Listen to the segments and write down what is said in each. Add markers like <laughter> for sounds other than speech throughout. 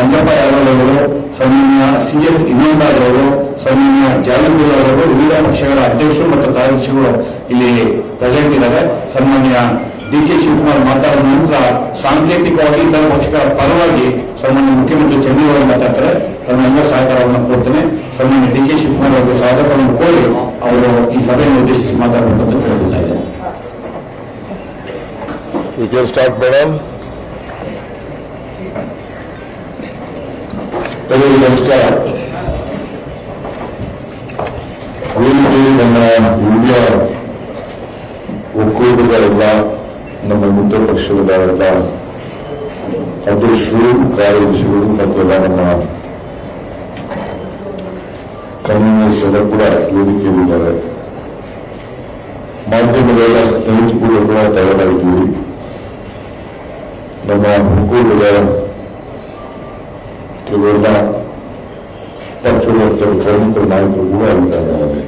ಮಂಜಪ್ಪ ಯಾದವ್ರವರು ಸನ್ಮಾನ್ಯ C S Imandar ಅವರು, ಸನ್ಮಾನ್ಯ ಅವರು, ವಿವಿಧ ಪಕ್ಷಗಳ ಅಧ್ಯಕ್ಷರು ಮತ್ತು ಕಾರ್ಯದರ್ಶಿಗಳು ಇಲ್ಲಿ ಪ್ರೆಸೆಂಟ್ ಇದ್ದಾರೆ. ಸನ್ಮಾನ್ಯ ಡಿ ಕೆ ಶಿವಕುಮಾರ್ ಮಾತಾಡಿದ ನಂತರ ಸಾಂಕೇತಿಕವಾಗಿ ಇತರ ಪಕ್ಷಗಳ ಪರವಾಗಿ ಸನ್ಮಾನ್ಯ ಮುಖ್ಯಮಂತ್ರಿ ಚಂದ್ರಬಾಬು ಮಾತಾಡ್ತಾರೆ. ತಮ್ಮೆಲ್ಲ ಸಹಕಾರವನ್ನು ಕೋರ್ತೇನೆ. ಸನ್ಮಾನ್ಯ ಡಿ ಕೆ ಶಿವಕುಮಾರ್ ಅವರಿಗೆ ಸ್ವಾಗತವನ್ನು ಕೋರಿ ಅವರು ಈ ಸಭೆಯನ್ನು ಉದ್ದೇಶಿಸಿ ಮಾತಾಡಬೇಕು ಅಂತ ಕೇಳ್ತಾ ಇದ್ದಾರೆ ಎಲ್ಲರಿಗೂ ನಮಸ್ಕಾರ. ವೇದಿಕೆ ನಮ್ಮ ಇಂಡಿಯಾ ಒಕ್ಕೂಟದ ಎಲ್ಲ ನಮ್ಮ ಮಿತ್ರ ಪಕ್ಷದ ಎಲ್ಲ ಅಧ್ಯಕ್ಷರು, ಕಾರ್ಯದರ್ಶಿಗಳು ಮತ್ತೆಲ್ಲ ನಮ್ಮ ಕನ್ವೀನರ್ಸ್ ಕೂಡ ವೇದಿಕೆಯಲ್ಲಿದ್ದಾರೆ. ಮಾಧ್ಯಮಗಳ ಸ್ನೇಹಿತರು ಕೂಡ ತಯಾರಾಗಿದ್ದೀವಿ ನಮ್ಮ ಒಕ್ಕೂಟದ ಕೆಲವೆಲ್ಲ ಪಕ್ಷದ ಕೆಲವು ಪ್ರಮುಖ ನಾಯಕರು ಕೂಡ ಇದ್ದಾರೆ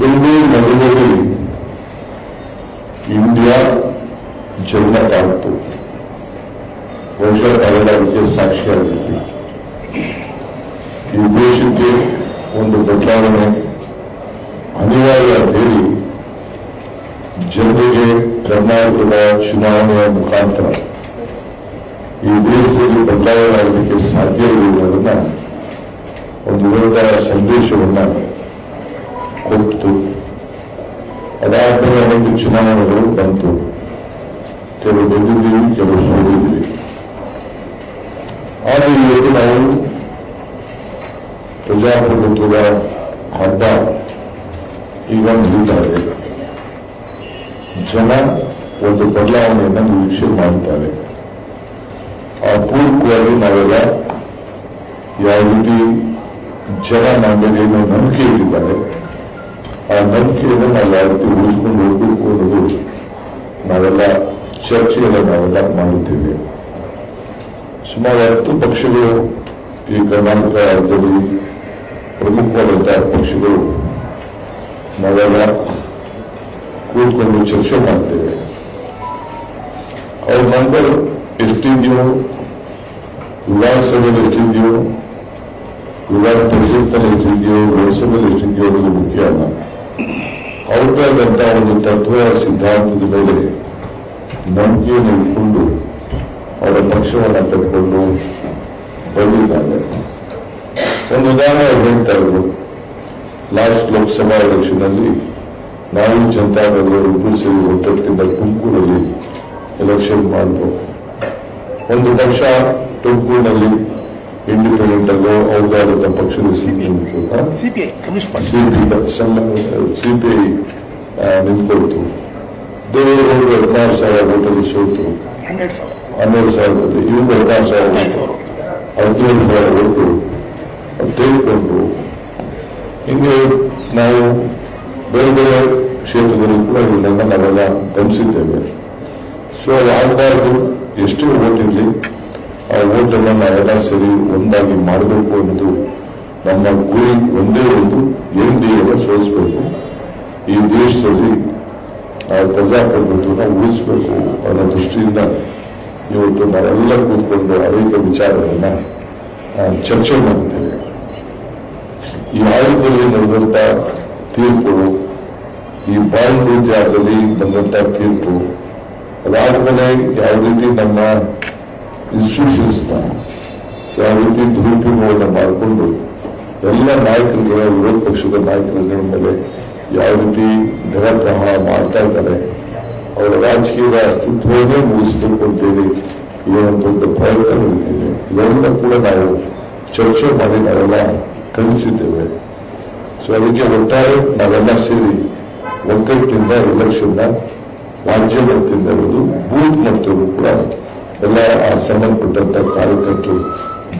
ಬೆಂಗಳೂರು ನಗರದಲ್ಲಿ ಇಂಡಿಯಾ ಜನ್ಮ ತಾಯಿತು ಬಹುಶಃ ತಾವೆಲ್ಲರಿಗೆ ಸಾಕ್ಷಿಯಾಗಿತ್ತು ಈ ದೇಶಕ್ಕೆ ಒಂದು ಬದಲಾವಣೆ ಅನಿವಾರ್ಯ ಅಂತ ಹೇಳಿ ಜನರಿಗೆ ಕರ್ನಾಟಕದ ಚುನಾವಣೆಯ ಮುಖಾಂತರ ಈ ದೇಶದಲ್ಲಿ ಬದಲಾವಣೆ ಆಗಲಿಕ್ಕೆ ಸಾಧ್ಯವಿರುವುದನ್ನ ಒಂದು ಸಂದೇಶವನ್ನು ಸಂದೇಶವನ್ನ ಕೊಟ್ಟು ಅದಾದ್ಮೇಲೆ ಒಂದು ಚುನಾವಣೆಗಳು ಬಂತು. ಕೆಲವು ಗೆದ್ದಿದ್ದೀವಿ ಕೆಲವು ಸೋತಿದ್ದೀವಿ. ಆದರೆ ಇವತ್ತು ನಾವು ಪ್ರಜಾಪ್ರಭುತ್ವದ ಹಬ್ಬ ಈಗ ಮುಗಿತಾ ಇದೆ. ಜನ ಒಂದು ಬದಲಾವಣೆಯನ್ನು ನಿರೀಕ್ಷೆ ಮಾಡುತ್ತಾರೆ ಆ ಪೂರ್ವಕವಾಗಿ ನಾವೆಲ್ಲ ಯಾವ ರೀತಿ ಜನ ನಮ್ಮ ಏನು ನಂಬಿಕೆ ಇಟ್ಟಿದ್ದಾರೆ ಆ ನಂಬಿಕೆಯನ್ನು ನಾವು ಯಾವ ರೀತಿ ಉಳಿಸ್ಕೊಂಡು ಹೋಗಬೇಕು ಅನ್ನೋದು ನಾವೆಲ್ಲ ಚರ್ಚೆಯನ್ನು ನಾವೆಲ್ಲ ಮಾಡುತ್ತೇವೆ. ಸುಮಾರು ಹತ್ತು ಪಕ್ಷಗಳು ಈ ಕರ್ನಾಟಕ ರಾಜ್ಯದಲ್ಲಿ ಪ್ರಮುಖವಾದಂತಹ ಪಕ್ಷಗಳು ನಾವೆಲ್ಲ ಕೂತ್ಕೊಂಡು ಚರ್ಚೆ ಮಾಡ್ತೇವೆ. ಅವ್ರ ನಂಬರ್ ಎಷ್ಟಿದೆಯೋ ವಿಧಾನಸಭೆಯಲ್ಲಿ ಎಷ್ಟಿದೆಯೋ ವಿಧಾನ ಪರಿಷತ್ನಲ್ಲಿ ಎಷ್ಟಿದೆಯೋ ಲೋಕಸಭೆಯಲ್ಲಿ ಎಷ್ಟಿದೆಯೋ ಅನ್ನೋದು ಮುಖ್ಯ ಅಲ್ಲ. ಅವ್ರದ್ದಾದಂತಹ ಒಂದು ತತ್ವ, ಸಿದ್ಧಾಂತದ ಮೇಲೆ ನಂಬಿಕೆಯನ್ನು ಇಟ್ಕೊಂಡು ಅವರ ಪಕ್ಷವನ್ನು ಕಟ್ಕೊಂಡು ಬಂದಿದ್ದಾರೆ. ಒಂದು ಉದಾಹರಣೆ ಅವ್ರು ಹೇಳ್ತಾ ಇದ್ರು ಲಾಸ್ಟ್ ಲೋಕಸಭಾ ಎಲೆಕ್ಷನ್ ಅಲ್ಲಿ ನಾವು ಜನತಾದಳದವರು ಇಬ್ಬರು ಸೇರಿ ಒಟ್ಟೊಟ್ಟಿಂದ ತುಮಕೂರಲ್ಲಿ ಎಲೆಕ್ಷನ್ ಮಾಡಿದ್ರು. ಒಂದು ಪಕ್ಷ ತುಮಕೂರಿನಲ್ಲಿ ಇಂಡಿಪೆಂಡೆಂಟ್ ಅಲ್ಲೋ ಅವ್ರದ್ದಾದಂಥ ಪಕ್ಷದ ಸಿಪಿಐ ಸಿಪಿಐ ನಿಂತ್ಕೊಳ್ತು. ದೇವೇಗೌಡರು ಹದಿನಾರು ಸಾವಿರ ಓಟಲ್ಲಿ ಸೋತು. ಹನ್ನೆರಡು ಸಾವಿರ. ಹನ್ನೆರಡು ಸಾವಿರದಲ್ಲಿ ಇವರು ಹದಿನಾರು ಸಾವಿರ ಹದಿನೈದು ಸಾವಿರ. ಹದಿನೇಳು ಸಾವಿರ ಒಟ್ಟು ಅದು ತೆಗೆದುಕೊಂಡು ಹಿಂಗೆ ನಾವು ಬೇರೆ ಬೇರೆ ಕ್ಷೇತ್ರದಲ್ಲಿ ಕೂಡ ಇದನ್ನ ನಾವೆಲ್ಲ ಗಮನಿಸಿದ್ದೇವೆ. ಸೊ ಅದಾಗಬಾರ್ದು ಎಷ್ಟೇ ಓಟ್ ಇರಲಿ ಆ ಓಟನ್ನು ನಾವೆಲ್ಲ ಸರಿ ಒಂದಾಗಿ ಮಾಡಬೇಕು ಅನ್ನೋದು ನಮ್ಮ ಗುರಿ ಒಂದೇ ಒಂದು ಎನ್ ಡಿ ಎಲ್ಲ ಸೋಲಿಸಬೇಕು. ಈ ದೇಶದಲ್ಲಿ ನಾವು ಪ್ರಜಾಪ್ರಭುತ್ವನ ಉಳಿಸಬೇಕು ಅನ್ನೋ ದೃಷ್ಟಿಯಿಂದ ಇವತ್ತು ನಾವೆಲ್ಲ ಕೂತ್ಕೊಂಡು ಅನೇಕ ವಿಚಾರಗಳನ್ನ ಚರ್ಚೆ ಮಾಡಿದ್ದೇವೆ ಈ ಆಯೋಗದಲ್ಲಿ ನಡೆದಂತ ತೀರ್ಪು, ಈ ಬಾಂಡ್ ಜಾಗದಲ್ಲಿ ಬಂದಂತ ತೀರ್ಪು ಅದಾದ್ಮೇಲೆ ಯಾವ ರೀತಿ ನಮ್ಮ ಇನ್ಸ್ಟಿಟ್ಯೂಷನ್ಸ್ ಯಾವ ರೀತಿ ದುರುಪಯೋಗವನ್ನು ಮಾಡಿಕೊಂಡು ಎಲ್ಲ ನಾಯಕರುಗಳ ವಿರೋಧ ಪಕ್ಷದ ನಾಯಕರುಗಳ ಮೇಲೆ ಯಾವ ರೀತಿ ಪ್ರಹಾರ ಮಾಡ್ತಾ ಇದ್ದಾರೆ, ಅವರ ರಾಜಕೀಯದ ಅಸ್ತಿತ್ವವನ್ನೇ ಮುಗಿಸಬೇಕು ಅಂತೇಳಿ ಈ ಒಂದು ದೊಡ್ಡ ಪ್ರಯತ್ನ ನಡೀತಿದೆ. ಇದೆಲ್ಲ ಕೂಡ ನಾವು ಚರ್ಚೆ ಮಾಡಿ ನಾವೆಲ್ಲ ಖಂಡಿಸಿದ್ದೇವೆ. ಸೊ ಅದಕ್ಕೆ ಒಟ್ಟಾರೆ ನಾವೆಲ್ಲ ಸೇರಿ ಒಗ್ಗಟ್ಟಿಂದ ಎಲೆಕ್ಷನ್ನ ರಾಜ್ಯ ಮಟ್ಟದಿಂದ ಹಿಡಿದು ಬೂತ್ ಮಟ್ಟದಲ್ಲೂ ಕೂಡ ಎಲ್ಲ ಸಂಬಂಧಪಟ್ಟಂತ ಕಾರ್ಯಕರ್ತರು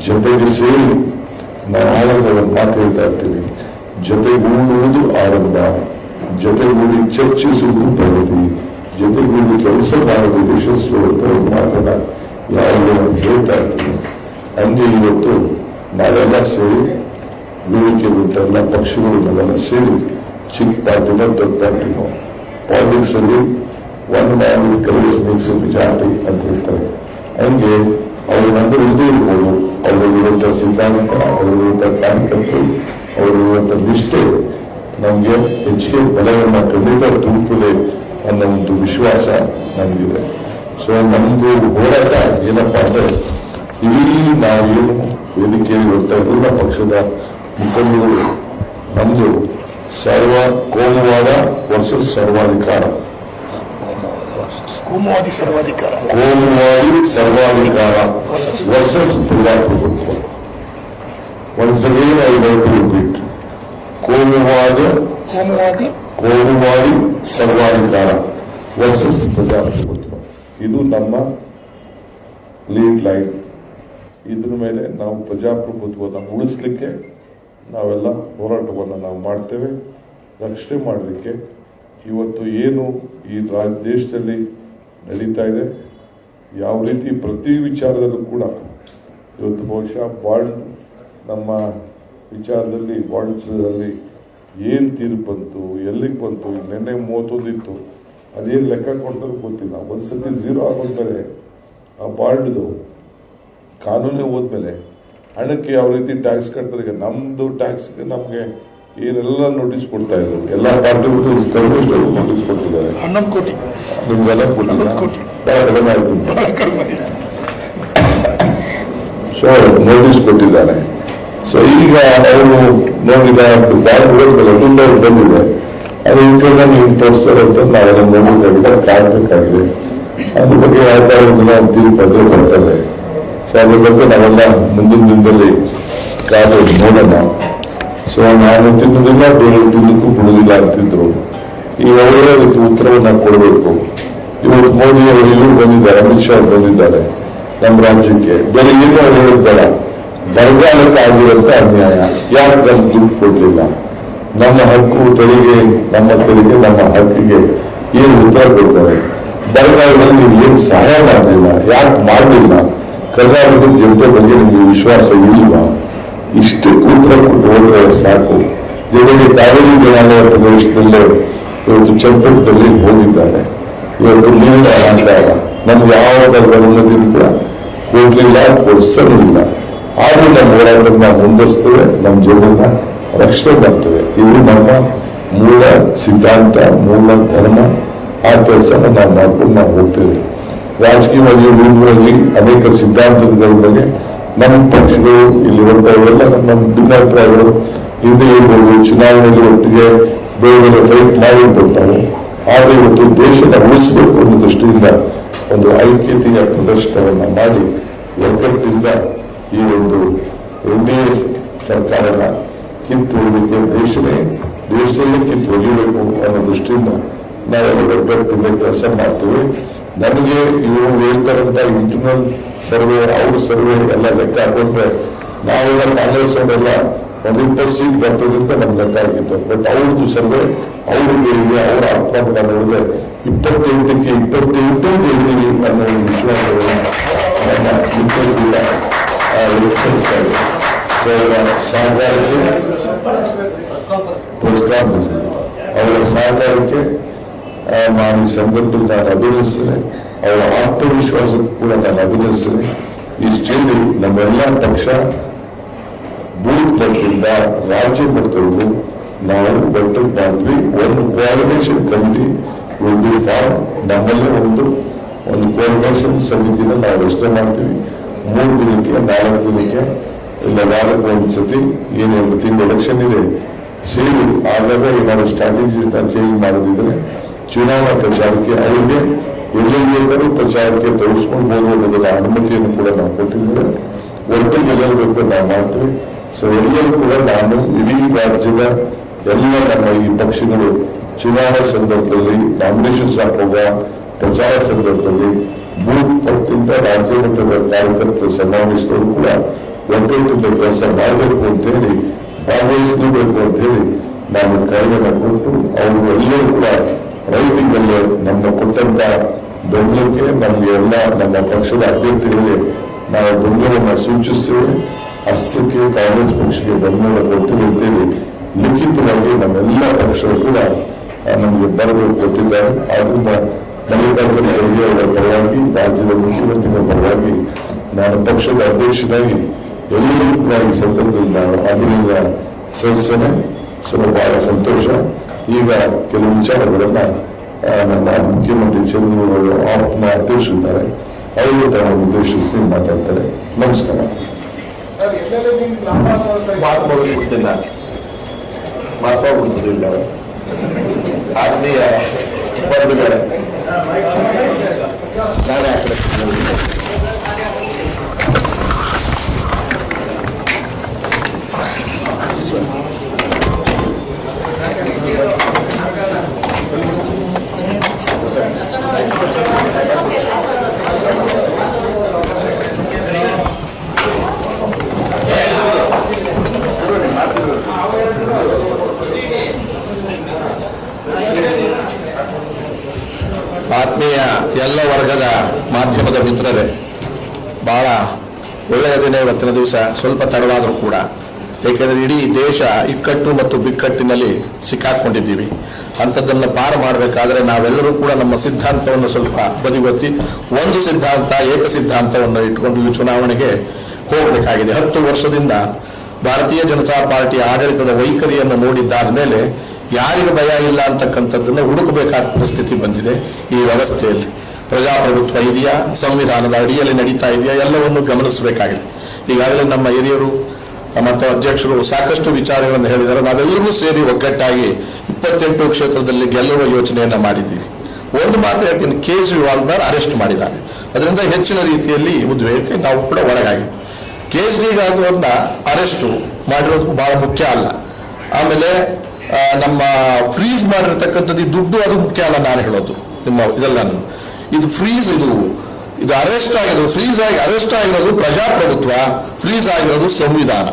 ಜೊತೆಗೆ ಸೇರಿ ಒಂದು ಮಾತು ಹೇಳ್ತಾ ಇರ್ತೀನಿ ಜೊತೆಗೂಡುವುದು ಆರಂಭ, ಜೊತೆಗೂಡಿ ಚರ್ಚಿಸುವುದು ಪ್ರಗತಿ, ಜೊತೆಗೂಡಿ ಕೆಲಸ ಮಾಡುವುದು ಯಶಸ್ಸು ಅಂತ ಒಂದು ಮಾತನ್ನ ನಾನು ಹೇಳ್ತಾ ಇರ್ತೀನಿ. ಹಂಗೆ ಇವತ್ತು ನಾವೆಲ್ಲ ಸೇರಿ ವೇದಿಕೆ ಬಿಟ್ಟೆಲ್ಲ ಪಕ್ಷಗಳು ನಾವೆಲ್ಲ ಸೇರಿ ಚಿಕ್ಕ ಪಾರ್ಟಿನೋ ದೊಡ್ಡ ಪಾರ್ಟಿನೋ ಪಾಲಿಟಿಕ್ಸ್ ಅಲ್ಲಿ one man with mix majority ಅಂತ ಹೇಳ್ತಾರೆ. ಹಂಗೆ ಅವರು ನಂದು ಇಲ್ಲದೇ ಇರ್ಬೋದು. ಅವರಲ್ಲಿರುವಂಥ ಸಿದ್ಧಾಂತ ಅವರಲ್ಲಿರುವಂಥ ಕಾರ್ಯಕರ್ತರು ಅವರಲ್ಲಿರುವಂಥ ನಿಷ್ಠೆ ನಮಗೆ ಹೆಚ್ಚಿಗೆ ಬಲವನ್ನ ಖಂಡಿತ ತುಂಬುತ್ತದೆ ಅನ್ನೋ ಒಂದು ವಿಶ್ವಾಸ ನಮಗಿದೆ. ಸೊ ನಮ್ದು ಹೋರಾಟ ಏನಪ್ಪ ಅಂದ್ರೆ, ಇಡೀ ನಾವೇನು ವೇದಿಕೆಯಲ್ಲಿ ಇರುವಂತ ಎಲ್ಲ ಪಕ್ಷದ ಮುಖಂಡರು ನಮ್ದು ಸರ್ವ ಕೋಮುವಾದ ವರ್ಸಸ್ ಸರ್ವಾಧಿಕಾರ. ಕೋಮುವಾದಿ ಸರ್ವಾಧಿಕಾರ. ಕೋಮುವಾದಿ ಸರ್ವಾಧಿಕಾರ ವರ್ಸಸ್ ಪ್ರಜಾಪ್ರಭುತ್ವ once again I like to repeat ಕೋಮುವಾದ ಕೋಮುವಾದಿ ಕೋಮುವಾದಿ ಸರ್ವಾಧಿಕಾರ ವರ್ಸಸ್ ಪ್ರಜಾಪ್ರಭುತ್ವ. ಇದು ನಮ್ಮ ಲೀಡ್ ಲೈನ್ ಇದ್ರ ಮೇಲೆ ನಾವು ಪ್ರಜಾಪ್ರಭುತ್ವವನ್ನು ಉಳಿಸ್ಲಿಕ್ಕೆ ನಾವೆಲ್ಲ ಹೋರಾಟವನ್ನು ನಾವು ಮಾಡ್ತೇವೆ. ರಕ್ಷಣೆ ಮಾಡಲಿಕ್ಕೆ ಇವತ್ತು ಏನು ಈ ರಾಜ್ಯ ದೇಶದಲ್ಲಿ ನಡೀತಾ ಇದೆ. ಯಾವ ರೀತಿ ಪ್ರತಿ ವಿಚಾರದಲ್ಲೂ ಕೂಡ ಇವತ್ತು ಬಹುಶಃ ಬಾಂಡ್ ನಮ್ಮ ವಿಚಾರದಲ್ಲಿ ಬಾಂಡ್ಸಲ್ಲಿ ಏನು ತೀರ್ಪು ಬಂತು, ಎಲ್ಲಿಗೆ ಬಂತು, ನೆನ್ನೆ ಮೂವತ್ತೊಂದಿತ್ತು, ಅದೇನು ಲೆಕ್ಕ ಕೊಡ್ತಾರೆ ಗೊತ್ತಿಲ್ಲ. ಒಂದ್ಸತಿ ಝೀರೋ ಆಗೋದ್ಮೇಲೆ ಆ ಬಾಂಡ್ದು ಕಾನೂನೇ ಹೋದ್ಮೇಲೆ ಹಣಕ್ಕೆ ಯಾವ ರೀತಿ ಟ್ಯಾಕ್ಸ್ ಕಟ್ತಾರೆ ನಮ್ಮದು ಟ್ಯಾಕ್ಸ್ಗೆ ನಮಗೆ ಏನೆಲ್ಲ ನೋಟಿಸ್ ಕೊಡ್ತಾ ಇದ್ರು? ಎಲ್ಲ ನೋಟಿಸ್ ಕೊಟ್ಟಿದ್ದಾರೆ. ಹನ್ನೊಂದು ಕೋಟಿ. ನಿಮ್ಗೆಲ್ಲ ಕೊಟ್ಟಿಲ್ಲ? ಕೋಟಿ. ಕಡಿಮೆ ಆಯ್ತು. ಕಡಿಮೆ. ಸೊ ನೋಟಿಸ್ ಕೊಟ್ಟಿದ್ದಾರೆ. ಸೊ ಈಗ ಅವರು ನೋಡಿದ ಬ್ಯಾಂಕ್ ಅಲ್ಲಿಂದ ಬಂದಿದೆ. ಅದು ಇಂಕನ್ನ ನೀವು ತೋರಿಸ್ತಾರೆ ಅಂತ ನಾವೆಲ್ಲ ನೋಡಬೇಕಾಗಿದೆ ಕಾಣಬೇಕಾಗಿದೆ. ಅದ್ರ ಬಗ್ಗೆ ಯಾವ ದಿನ ತೀರ್ಪು ಅದು ಕೊಡ್ತದೆ ಸೊ ಅದ್ರ ಬಗ್ಗೆ ನಾವೆಲ್ಲ ಮುಂದಿನ ದಿನದಲ್ಲಿ ಕಾದು ನೋಡೋಣ. ಸೊ ನಾನು ತಿನ್ನೋದಿಲ್ಲ ಬೇರೆ ತಿನ್ನಕ್ಕೂ ಬಿಡುದಿಲ್ಲ ಅಂತಿದ್ರು ಈಗ ಅವರೇ ಅದಕ್ಕೆ ಉತ್ತರವನ್ನ ಕೊಡಬೇಕು ಇವತ್ತು ಮೋದಿ ಅವರು ಇಲ್ಲಿಗೆ ಬಂದಿದ್ದಾರೆ ಅಮಿತ್ ಶಾ ಬಂದಿದ್ದಾರೆ ನಮ್ಮ ರಾಜ್ಯಕ್ಕೆ ಬೇರೆ ಏನು ಅವ್ರು ಹೇಳಿದ್ದಾರ ಬರಗಾಲಕ್ಕೆ ಆಗಿರುವಂತ ಅನ್ಯಾಯ ಯಾಕೆ ನಮ್ಗೆ ದುಡ್ಡು ಕೊಡ್ಲಿಲ್ಲ ನಮ್ಮ ಹಕ್ಕು ತೆರಿಗೆ ನಮ್ಮ ತೆರಿಗೆ ನಮ್ಮ ಹಕ್ಕಿಗೆ ಏನು ಉತ್ತರ ಕೊಡ್ತಾರೆ ಬರಗಾಲದಲ್ಲಿ ನೀವು ಏನು ಸಹಾಯ ಮಾಡಲಿಲ್ಲ ಯಾಕೆ ಮಾಡಲಿಲ್ಲ ಕರ್ನಾಟಕದ ಜನತೆ ಬಗ್ಗೆ ನಿಮಗೆ ವಿಶ್ವಾಸ ಇಲ್ವಾ ಇಷ್ಟಕ್ಕೆ ಉತ್ತರ ಕೊಟ್ಟು ಹೋದ್ರೆ ಸಾಕು. ಜೊತೆಗೆ ಕಾವೇರಿ ಜಲಾನಯ ಪ್ರದೇಶದಲ್ಲೇ ಇವತ್ತು ಚಂಪಟದಲ್ಲಿ ಹೋಗಿದ್ದಾರೆ ಇವತ್ತು ನೀರಿನ ಅಹಂಕಾರ ನಮ್ಗೆ ಯಾವ ಥರದ ಉನ್ನತಿನೂ ಕೂಡ ಕೊಡ್ಲಿಲ್ಲ ಕೊಡಿಸಲಿಲ್ಲ ಆದ್ರೂ ನಮ್ಮ ಹೋರಾಟವನ್ನು ಮುಂದುವರಿಸ್ತೇವೆ, ನಮ್ಮ ಜೀವನ ರಕ್ಷಣೆ ಮಾಡ್ತೇವೆ. ಇದು ನಮ್ಮ ಮೂಲ ಸಿದ್ಧಾಂತ, ಮೂಲ ಧರ್ಮ. ಆ ಕೆಲಸನ ನಾವು ಮಾಡ್ಕೊಂಡು ನಾವು ಹೋಗ್ತೇವೆ. ರಾಜಕೀಯವಾಗಿ ಉಳಿದುವಾಗಿ ಅನೇಕ ಸಿದ್ಧಾಂತಗಳ ಬಗ್ಗೆ ನಮ್ಮ ಪಕ್ಷಗಳು ಇಲ್ಲಿರುವಂತವೆಲ್ಲ ನಮ್ಮ ಭಿನ್ನಾಭಿಪ್ರಾಯಗಳು ಹಿಂದೆ ಇರ್ಬೋದು ಚುನಾವಣೆಯಲ್ಲಿ ಒಟ್ಟಿಗೆ ಬೇರೆ ಫೈಟ್ ಮಾಡಿರ್ಬೋದು ನಾವು ಆದರೆ ಇವತ್ತು ದೇಶನ ಉಳಿಸಬೇಕು ಅನ್ನೋ ದೃಷ್ಟಿಯಿಂದ ಒಂದು ಐಕ್ಯತೆಯ ಪ್ರದರ್ಶನವನ್ನು ಮಾಡಿ ಒಗ್ಗಟ್ಟಿಂದ ಈ ಒಂದು ಎನ್ ಡಿ ಎ ಸರ್ಕಾರನ ಕಿತ್ತೊಳಿದಕ್ಕೆ ದೇಶನೇ, ದೇಶದಲ್ಲೇ ಕಿತ್ತು ಒಗೆಯಬೇಕು ಅನ್ನೋ ದೃಷ್ಟಿಯಿಂದ ನಾವೆಲ್ಲ ಒಗ್ಗಟ್ಟಿಂದ ಕೆಲಸ ಮಾಡ್ತೇವೆ. ನನಗೆ ಇವರು ಹೇಳ್ತಾರಂತ ಇಂಟರ್ನಲ್ ಸರ್ವೆ, ಅವರು ಸರ್ವೆ ಎಲ್ಲ ಲೆಕ್ಕ ಹಾಕೊಂಡ್ರೆ ನಾವೆಲ್ಲ ಕಾಂಗ್ರೆಸ್ ಅವರೆಲ್ಲ ಒಂದು ಸೀಟ್ ಬರ್ತದಂತ ಅಂತ ನಮ್ ಲೆಕ್ಕ ಆಗಿತ್ತು. ಬಟ್ ಅವ್ರದ್ದು ಸರ್ವೆ ಅವ್ರಿಗೆ ಇದೆ, ಅವರ ಆತ್ಮಹತ್ಯೆ ನೋಡಿದ್ರೆ ಇಪ್ಪತ್ತೆಂಟಕ್ಕೆ ಇಪ್ಪತ್ತೆಂಟು ಗೆಲ್ತೀವಿ ಅನ್ನೋ ವಿಶ್ವಾಸವನ್ನ ಇದೆ ಸೊ ಅವರ ಸಹಕಾರಕ್ಕೆ ಪುರಸ್ಕಾರ. ಅವರ ಸಹಕಾರಕ್ಕೆ ನಾನು ಈ ಸಂದರ್ಭದಲ್ಲಿ ನಾನು ಅಭಿನಂದಿಸ್ತೇನೆ ಅವರ ಆತ್ಮವಿಶ್ವಾಸಕ್ಕೂ ಕೂಡ ನಾನು ಅಭಿನಂದಿಸ್ತೇನೆ ಈ ನಮ್ಮೆಲ್ಲ ಪಕ್ಷ ಬೂತ್ ಮಟ್ಟದಿಂದ ರಾಜ್ಯ ಮಟ್ಟದವರೆಗೂ ನಾವು ಒಟ್ಟು ಮಾಡಿದ್ವಿ ಒಂದು ಕೋಆರ್ಡಿನೇಷನ್ ಕಮಿಟಿ ಒಂದು ಫಾರ್ಮ್ ನಮ್ಮಲ್ಲೇ ಒಂದು ಒಂದು ಕೋಆರ್ಡಿನೇಷನ್ ಸಮಿತಿನ ನಾವು ರಚನೆ ಮಾಡ್ತೀವಿ. ಮೂರು ದಿನಕ್ಕೆ, ನಾಲ್ಕು ದಿನಕ್ಕೆ, ಇಲ್ಲ ವಾರಕ್ಕೆ ಒಂದು ಸತಿ ಏನು ಒಂದು ತಿಂಗಳು ಎಲೆಕ್ಷನ್ ಇದೆ, ಸೇರಿ ಆದಾಗ ಏನಾದ್ರು ಸ್ಟ್ರಾಟಜಿನ ಚೇಂಜ್ ಮಾಡೋದಿದ್ರೆ ಚುನಾವಣಾ ಪ್ರಚಾರಕ್ಕೆ ಅವರಿಗೆ ಎಲ್ಲೆಲ್ಲಿ ಬೇಕಾದ್ರೂ ಪ್ರಚಾರಕ್ಕೆ ತೊಡಗಿಸ್ಕೊಂಡು ಹೋಗುವುದರ ಅನುಮತಿಯನ್ನು ಕೂಡ ನಾವು ಕೊಟ್ಟಿದ್ದೇವೆ. ಒಟ್ಟಿಗೆ ಕೂಡ ಬೇಕು ನಾವು ಮಾಡ್ತೀವಿ. ಸೊ ಎಲ್ಲರೂ ಕೂಡ ನಾನು ಇಡೀ ರಾಜ್ಯದ ಎಲ್ಲ ನಮ್ಮ ಈ ಪಕ್ಷಗಳು ಚುನಾವಣಾ ಸಂದರ್ಭದಲ್ಲಿ ನಾಮಿನೇಷನ್ಸ್ ಹಾಕುವಾಗ, ಪ್ರಚಾರ ಸಂದರ್ಭದಲ್ಲಿ ಬೂತ್ ಮಟ್ಟದಿಂದ ರಾಜ್ಯ ಮಟ್ಟದ ಕಾರ್ಯಕರ್ತರ ಸಮಾವೇಶಗಳು ಕೂಡ ಒಗ್ಗಟ್ಟಿಂದ ಕೆಲಸ ಮಾಡಬೇಕು ಅಂತ ಹೇಳಿ ಭಾಗವಹಿಸಲೇಬೇಕು ಅಂತ ಹೇಳಿ ನಾನು ಕರೆಯನ್ನು ಕೊಟ್ಟು ಅವರು ಎಲ್ಲರೂ ಕೂಡ ರೈಟಿಂಗ್ ನಮ್ಮ ಕೊಟ್ಟಂತ ಬೆಂಬಲಕ್ಕೆ ನಮಗೆ ಎಲ್ಲ ನಮ್ಮ ಪಕ್ಷದ ಅಭ್ಯರ್ಥಿಗಳಿಗೆ ನಾವು ಬೆಂಬಲವನ್ನು ಸೂಚಿಸ್ತೇವೆ ಹಸ್ತಕ್ಕೆ ಕಾಂಗ್ರೆಸ್ ಪಕ್ಷಕ್ಕೆ ಬೆಂಬಲ ಕೊಡ್ತೀವಿ ಲಿಖಿತವಾಗಿ ನಮ್ಮೆಲ್ಲ ಪಕ್ಷಗಳು ಕೂಡ ನಮಗೆ ಬರೆದು ಕೊಟ್ಟಿದ್ದಾರೆ. ಆದ್ರಿಂದ ಮಲ್ಲಿಕಾರ್ಜುನ ಖರ್ಗೆ ಅವರ ಪರವಾಗಿ, ರಾಜ್ಯದ ಮುಖ್ಯಮಂತ್ರಿಗಳ ಪರವಾಗಿ ನಾನು ಪಕ್ಷದ ಅಧ್ಯಕ್ಷನಾಗಿ ಎಲ್ಲರಿಗೂ ಕೂಡ ಈ ಸಂದರ್ಭದಲ್ಲಿ ನಾನು ಅಭಿನಂದನೆ ಸಲ್ಲಿಸ್ತೇನೆ. ಸ್ವಲ್ಪ ಸಂತೋಷ. ಈಗ ಕೆಲವು ವಿಚಾರಗಳನ್ನ ನಮ್ಮ ಮುಖ್ಯಮಂತ್ರಿ ಚಂದ್ರಬಾಬು ಆಪ್ನ ಅಧ್ಯಕ್ಷರಿದ್ದಾರೆ ಅವರು ತಮ್ಮ ಉದ್ದೇಶಿಸಿ ಮಾತಾಡ್ತಾರೆ. ನಮಸ್ಕಾರ. ನಾನು ಮಾತಾಡ್ಬಿಡ್ತಿಲ್ಲ ಆತ್ಮೀಯ ಬಂಧುಗಳೇ ನಾನೇ ಆತ್ಮೀಯ ಎಲ್ಲ ವರ್ಗದ ಮಾಧ್ಯಮದ ಮಿತ್ರರೇ ಬಹಳ ಒಳ್ಳೆಯ ದಿನ ಇವತ್ತಿನ ದಿವಸ. ಸ್ವಲ್ಪ ತಡವಾದರೂ ಕೂಡ. ಏಕೆಂದರೆ ಇಡೀ ದೇಶ ಇಕ್ಕಟ್ಟು ಮತ್ತು ಬಿಕ್ಕಟ್ಟಿನಲ್ಲಿ ಸಿಕ್ಕಾಕೊಂಡಿದ್ದೀವಿ. ಅಂಥದ್ದನ್ನು ಪಾರು ಮಾಡಬೇಕಾದ್ರೆ ನಾವೆಲ್ಲರೂ ಕೂಡ ನಮ್ಮ ಸಿದ್ಧಾಂತವನ್ನು ಸ್ವಲ್ಪ ಬದಿಗೊತ್ತಿ ಒಂದು ಸಿದ್ಧಾಂತ, ಏಕ ಸಿದ್ಧಾಂತವನ್ನು ಇಟ್ಕೊಂಡು ಈ ಚುನಾವಣೆಗೆ ಹೋಗಬೇಕಾಗಿದೆ. ಹತ್ತು ವರ್ಷದಿಂದ ಭಾರತೀಯ ಜನತಾ ಪಾರ್ಟಿ ಆಡಳಿತದ ವೈಖರಿಯನ್ನು ನೋಡಿದ್ದಾದ ಮೇಲೆ ಯಾರಿಗೆ ಭಯ ಇಲ್ಲ ಅಂತಕ್ಕಂಥದ್ದನ್ನು ಹುಡುಕಬೇಕಾದ ಪರಿಸ್ಥಿತಿ ಬಂದಿದೆ ಈ ವ್ಯವಸ್ಥೆಯಲ್ಲಿ. ಪ್ರಜಾಪ್ರಭುತ್ವ ಇದೆಯಾ? ಸಂವಿಧಾನದ ಅಡಿಯಲ್ಲಿ ನಡೀತಾ ಇದೆಯಾ? ಎಲ್ಲವನ್ನು ಗಮನಿಸಬೇಕಾಗಿದೆ. ಈಗಾಗಲೇ ನಮ್ಮ ಹಿರಿಯರು ಮತ್ತು ಅಧ್ಯಕ್ಷರು ಸಾಕಷ್ಟು ವಿಚಾರಗಳನ್ನು ಹೇಳಿದರೆ ನಾವೆಲ್ಲರೂ ಸೇರಿ ಒಗ್ಗಟ್ಟಾಗಿ ಇಪ್ಪತ್ತೆಂಟು ಕ್ಷೇತ್ರದಲ್ಲಿ ಗೆಲ್ಲುವ ಯೋಚನೆಯನ್ನ ಮಾಡಿದ್ದೀವಿ. ಒಂದು ಮಾತು ಹೇಳ್ತೀನಿ ಕೇಜ್ರಿವಾಲ್ನ ಅರೆಸ್ಟ್ ಮಾಡಿದ್ದಾರೆ. ಅದರಿಂದ ಹೆಚ್ಚಿನ ರೀತಿಯಲ್ಲಿ ಉದ್ವೇಗಕ್ಕೆ ನಾವು ಕೂಡ ಒಳಗಾಗಿದ್ದೀವಿ ಕೇಜ್ರಿವಾಲ್ನ ಅರೆಸ್ಟು ಮಾಡಿರೋದು ಬಹಳ ಮುಖ್ಯ ಅಲ್ಲ. ಆಮೇಲೆ ನಮ್ಮ ಫ್ರೀಸ್ ಮಾಡಿರ್ತಕ್ಕಂಥದ್ದು ದುಡ್ಡು ಅದು ಮುಖ್ಯ ಅಲ್ಲ ನಾನು ಹೇಳೋದು. ನಿಮ್ಮ ಇದೆಲ್ಲ ಇದು ಫ್ರೀಸ್ ಇದು ಇದು ಅರೆಸ್ಟ್ ಆಗಿರೋದು ಫ್ರೀಸ್ ಆಗಿ ಅರೆಸ್ಟ್ ಆಗಿರೋದು ಪ್ರಜಾಪ್ರಭುತ್ವ ಫ್ರೀಸ್ ಆಗಿರೋದು ಸಂವಿಧಾನ.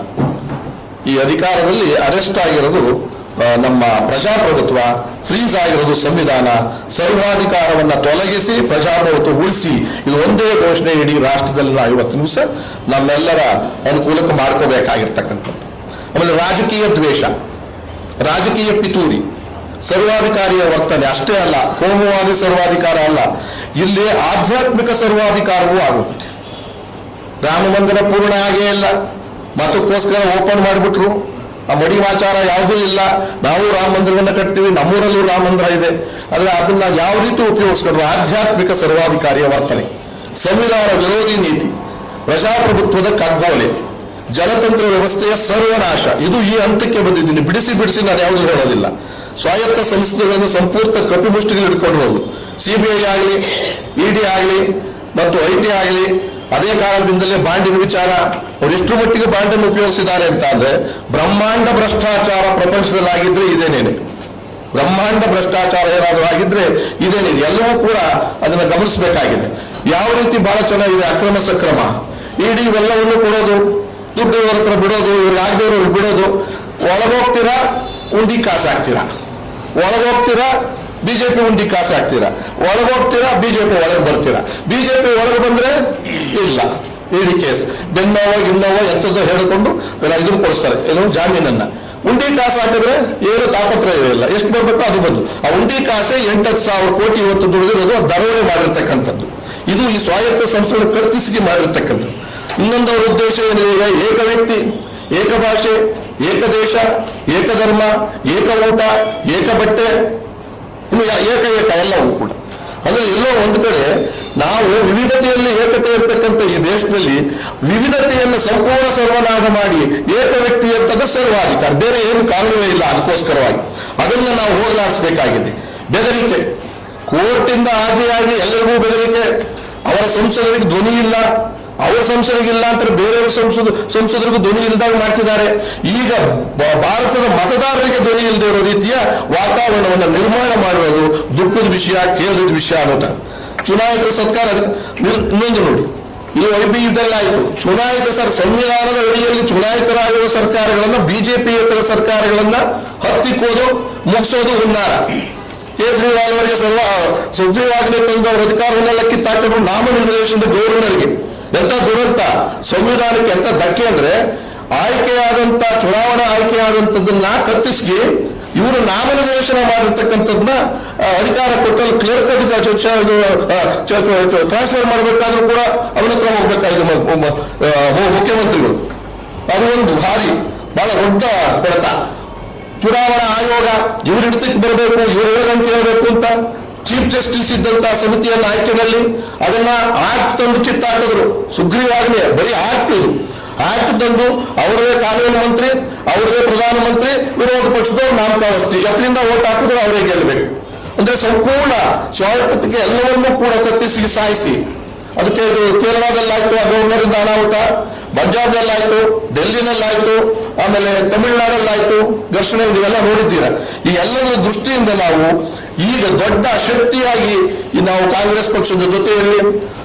ಈ ಅಧಿಕಾರದಲ್ಲಿ ಅರೆಸ್ಟ್ ಆಗಿರೋದು ನಮ್ಮ ಪ್ರಜಾಪ್ರಭುತ್ವ ಫ್ರೀಸ್ ಆಗಿರೋದು ಸಂವಿಧಾನ, ಸರ್ವಾಧಿಕಾರವನ್ನ ತೊಲಗಿಸಿ, ಪ್ರಜಾಪ್ರಭುತ್ವ ಉಳಿಸಿ, ಇದು ಒಂದೇ ಘೋಷಣೆ ಇಡೀ ರಾಷ್ಟ್ರದಲ್ಲಿ ನಾವು ಇವತ್ತು ನಿಮಿಷ ನಮ್ಮೆಲ್ಲರ ಅನುಕೂಲಕ್ಕೆ ಮಾಡ್ಕೋಬೇಕಾಗಿರ್ತಕ್ಕಂಥದ್ದು. ಆಮೇಲೆ ರಾಜಕೀಯ ದ್ವೇಷ, ರಾಜಕೀಯ ಪಿತೂರಿ, ಸರ್ವಾಧಿಕಾರಿಯ ವರ್ತನೆ ಅಷ್ಟೇ ಅಲ್ಲ, ಕೋಮುವಾದಿ ಸರ್ವಾಧಿಕಾರ ಅಲ್ಲ, ಇಲ್ಲಿ ಆಧ್ಯಾತ್ಮಿಕ ಸರ್ವಾಧಿಕಾರವೂ ಆಗುತ್ತೆ ರಾಮ ಮಂದಿರ ಪೂರ್ಣ ಆಗೇ ಇಲ್ಲ, ಮತಕ್ಕೋಸ್ಕರ ಓಪನ್ ಮಾಡಿಬಿಟ್ರು. ಆ ಮಡಿವಾಚಾರ ಯಾವುದೂ ಇಲ್ಲ. ನಾವು ರಾಮ ಮಂದಿರವನ್ನು ಕಟ್ತೀವಿ, ನಮ್ಮೂರಲ್ಲೂ ರಾಮ ಮಂದಿರ ಇದೆ. ಅಲ್ಲ ಅದನ್ನ ಯಾವ ರೀತಿ ಉಪಯೋಗಿಸ್ತಾರೆ ಆಧ್ಯಾತ್ಮಿಕ ಸರ್ವಾಧಿಕಾರಿಯ ವರ್ತನೆ. ಸಂವಿಧಾನ ವಿರೋಧಿ ನೀತಿ. ಪ್ರಜಾಪ್ರಭುತ್ವದ ಕಗ್ಗೋಲೆ. ಜನತಂತ್ರ ವ್ಯವಸ್ಥೆಯ ಸರ್ವನಾಶ. ಇದು ಈ ಹಂತಕ್ಕೆ ಬಂದಿದ್ದೀನಿ. ಬಿಡಿಸಿ ಬಿಡಿಸಿ ನಾನು ಯಾವುದು ಹೇಳೋದಿಲ್ಲ. ಸ್ವಾಯತ್ತ ಸಂಸ್ಥೆಗಳನ್ನು ಸಂಪೂರ್ಣ ಕಪಿಮುಷ್ಟಿಗೆ ಹಿಡ್ಕೊಂಡಿರೋದು ಸಿಬಿಐ ಆಗಲಿ, ಇಡಿ ಆಗಲಿ, ಮತ್ತು ಐ ಟಿ ಆಗಲಿ ಅದೇ ಕಾರಣದಿಂದಲೇ ಬಾಂಡಿನ ವಿಚಾರ ಅವ್ರು ಎಷ್ಟು ಮಟ್ಟಿಗೆ ಬಾಂಡನ್ನು ಉಪಯೋಗಿಸಿದ್ದಾರೆ ಅಂತ ಅಂದ್ರೆ ಬ್ರಹ್ಮಾಂಡ ಭ್ರಷ್ಟಾಚಾರ ಪ್ರಪಂಚದಲ್ಲಿ ಆಗಿದ್ರೆ ಇದೇನೇನೆ? ಬ್ರಹ್ಮಾಂಡ ಭ್ರಷ್ಟಾಚಾರ ಏನಾದರೂ ಆಗಿದ್ರೆ ಇದೇನಿದೆ ಎಲ್ಲವೂ ಕೂಡ ಅದನ್ನ ಗಮನಿಸಬೇಕಾಗಿದೆ. ಯಾವ ರೀತಿ ಬಹಳ ಚೆನ್ನಾಗಿದೆ ಅಕ್ರಮ ಸಕ್ರಮ? ಇಡೀ ಇವೆಲ್ಲವನ್ನು ಕೊಡೋದು, ದುಡ್ಡು ಇವ್ರ ಹತ್ರ ಬಿಡೋದು, ಇವ್ರಿಗೆ ಆಗದವ್ರು ಬಿಡೋದು, ಒಳಗೋಗ್ತೀರಾ, ಉಂಡಿ ಕಾಸಾಗ್ತೀರಾ? ಒಳಗೋಗ್ತೀರಾ ಬಿಜೆಪಿ ಉಂಡಿ ಕಾಸು ಹಾಕ್ತೀರಾ ಒಳಗೋಗ್ತೀರಾ ಬಿಜೆಪಿ ಒಳಗೆ ಬರ್ತೀರಾ? ಬಿಜೆಪಿ ಒಳಗೆ ಬಂದ್ರೆ ಇಲ್ಲ ಇಡಿ ಕೇಸ್ ಬೆನ್ನೋವ, ಗಿನ್ನೋವ, ಎಂಥದ್ದು ಹೇಳಿಕೊಂಡು ಇದನ್ನು ಕೊಡಿಸ್ತಾರೆ. ಏನು? ಜಾಮೀನನ್ನ. ಉಂಡಿ ಕಾಸು ಹಾಕಿದ್ರೆ ಏನು ತಾಪತ್ರಯವೇ ಇಲ್ಲ. ಎಷ್ಟು ಬರ್ಬೇಕು ಅದು ಬಂದು. ಆ ಉಂಡಿ ಕಾಸೆ ಎಂಟತ್ತು ಸಾವಿರ ಕೋಟಿ ಇವತ್ತು ದುಡಿದಿರೋದು ದರೋಡೆ ಮಾಡಿರ್ತಕ್ಕಂಥದ್ದು. ಇದು ಈ ಸ್ವಾಯತ್ತ ಸಂಸ್ಥೆಗಳು ಕರ್ತಿಸಿಗೆ ಮಾಡಿರ್ತಕ್ಕಂಥದ್ದು. ಇನ್ನೊಂದು ಅವರ ಉದ್ದೇಶ ಏನಿದೆ ಈಗ? ಏಕ ವ್ಯಕ್ತಿ, ಏಕ ಭಾಷೆ, ಏಕ ದೇಶ, ಏಕ ಧರ್ಮ, ಏಕ ಊಟ, ಏಕ ಬಟ್ಟೆ ಇನ್ನು ಯಾ- ಏಕ ಏಕ ಎಲ್ಲವೂ ಕೂಡ. ಅಂದ್ರೆ ಎಲ್ಲೋ ಒಂದು ಕಡೆ ನಾವು ವಿವಿಧತೆಯಲ್ಲಿ ಏಕತೆ ಇರತಕ್ಕಂಥ ಈ ದೇಶದಲ್ಲಿ ವಿವಿಧತೆಯನ್ನು ಸಂಪೂರ್ಣ ಸರ್ವನಾಗ ಮಾಡಿ ಏಕ ವ್ಯಕ್ತಿ ಅಂತದ ಸರ್ವಾಧಿಕಾರ. ಬೇರೆ ಏನು ಕಾರಣವೇ ಇಲ್ಲ ಅದಕ್ಕೋಸ್ಕರವಾಗಿ. ಅದನ್ನು ನಾವು ಹೋಗಲಾಡಿಸಬೇಕಾಗಿದೆ. ಬೆದರಿಕೆ. ಕೋರ್ಟಿಂದ ಆದಿಯಾಗಿ ಎಲ್ಲರಿಗೂ ಬೆದರಿಕೆ. ಅವರ ಸಂಸದರಿಗೆ ಧ್ವನಿ ಇಲ್ಲ. ಅವರ ಸಂಸದರಿಗಿಲ್ಲ ಅಂತ ಬೇರೆಯವ್ರ ಸಂಸದ, ಸಂಸದರಿಗೂ ಧ್ವನಿ ಇಲ್ದಾಗ ಮಾಡ್ತಿದ್ದಾರೆ. ಈಗ ಭಾರತದ ಮತದಾರರಿಗೆ ಧ್ವನಿ ಇಲ್ಲದೆ ಇರೋ ರೀತಿಯ ವಾತಾವರಣವನ್ನು ನಿರ್ಮಾಣ ಮಾಡುವುದು ದುಃಖದ ವಿಷಯ ಕೇಳಿದ ವಿಷಯ ಅನ್ನೋದ. ಚುನಾಯಿತ ಸರ್ಕಾರ ಇನ್ನೊಂದು ನೋಡಿ. ಇದು ಆಯಿತು. ಚುನಾಯಿತ ಸರ್ ಸಂವಿಧಾನದ ಅಡಿಯಲ್ಲಿ ಚುನಾಯಿತರಾಗಿರುವ ಸರ್ಕಾರಗಳನ್ನ ಬಿಜೆಪಿಯೇತರ ಸರ್ಕಾರಗಳನ್ನ ಹತ್ತಿಕ್ಕೋದು, ಮುಗಿಸೋದು ಹುನ್ನಾರ. ಕೇಜ್ರಿವಾಲ್ ಅವರಿಗೆ ಸರ್ವ ಸುಗ್ರೀವಾಜ್ಞೆ ತಂದು ಅವರ ಅಧಿಕಾರವನ್ನೆಲ್ಲ ಕಿತ್ತಾಕಿದ್ರು ನಾಮನಿರ್ದೇಶನದ ಗೌರ್ನರ್ಗೆ ಎಂತ ದುರಂತ? ಸಂವಿಧಾನಕ್ಕೆ ಎಂತ ಧಕ್ಕೆ ಅಂದ್ರೆ ಆಯ್ಕೆಯಾದಂತ ಚುನಾವಣಾ ಆಯ್ಕೆಯಾದಂತದನ್ನ ಕತ್ತಿಸಿ ಇವರು ನಾಮನಿರ್ದೇಶನ ಮಾಡಿರ್ತಕ್ಕಂಥದ್ನ ಅಧಿಕಾರ ಕೊಟ್ಟಲ್ಲಿ ಕ್ಲಿಯರ್ ಕಟ್ ಟ್ರಾನ್ಸ್ಫರ್ ಮಾಡಬೇಕಾದ್ರೂ ಕೂಡ ಅವನ ಹತ್ರ ಹೋಗ್ಬೇಕಾಗಿದೆ ಮುಖ್ಯಮಂತ್ರಿಗಳು. ಅದು ಒಂದು ಭಾರಿ, ಬಹಳ ದೊಡ್ಡ ಕೊಡತ ಚುನಾವಣಾ ಆಯೋಗ ಇವ್ರ ಹಿಡಿತಕ್ಕೆ ಬರಬೇಕು, ಇವ್ರು ಹೇಳಂತ ಹೇಳಬೇಕು ಅಂತ ಚೀಫ್ ಜಸ್ಟಿಸ್ ಇದ್ದಂತಹ ಸಮಿತಿಯನ್ನ ಆಯ್ಕೆನಲ್ಲಿ ಅದನ್ನ ಆಕ್ಟ್ ತಂದು ಕಿತ್ತಾಕಿದ್ರು. ಸುಗ್ರೀವಾಜ್ಞೆ, ಬರೀ ಆಕ್ಟ್ ಇದು. ಆಕ್ಟ್ ತಂದು ಅವರದೇ ಕಾನೂನು ಮಂತ್ರಿ ಅವರೇ ಪ್ರಧಾನಮಂತ್ರಿ ವಿರೋಧ ಪಕ್ಷದವ್ರು ನಾಮಕಾವಸ್ತಿ ಅದರಿಂದ ಓಟ್ ಹಾಕಿದ್ರು ಅವರೇ ಗೆಲ್ಲಬೇಕು ಅಂದ್ರೆ ಸಂಪೂರ್ಣ ಸ್ವಾಯತ್ತತೆಗೆ ಎಲ್ಲವನ್ನೂ ಕೂಡ ಕತ್ತಿಸಿ ಸಾಯಿಸಿ. ಅದಕ್ಕೆ ಇದು ಕೇರಳದಲ್ಲಾಯ್ತು, ಆ ಗವರ್ನರಿಂದ ಅನಾಹುತ. ಪಂಜಾಬ್ನಲ್ಲಾಯ್ತು, ಡೆಲ್ಲಿನಲ್ಲಾಯ್ತು, ಆಮೇಲೆ ತಮಿಳುನಾಡಲ್ಲಾಯ್ತು, ಘರ್ಷಣೆ ಇವೆಲ್ಲ ನೋಡಿದ್ದೀರಾ. ಈ ಎಲ್ಲದರ ದೃಷ್ಟಿಯಿಂದ ನಾವು ಈಗ ದೊಡ್ಡ ಶಕ್ತಿಯಾಗಿ ನಾವು ಕಾಂಗ್ರೆಸ್ ಪಕ್ಷದ ಜೊತೆಯಲ್ಲಿ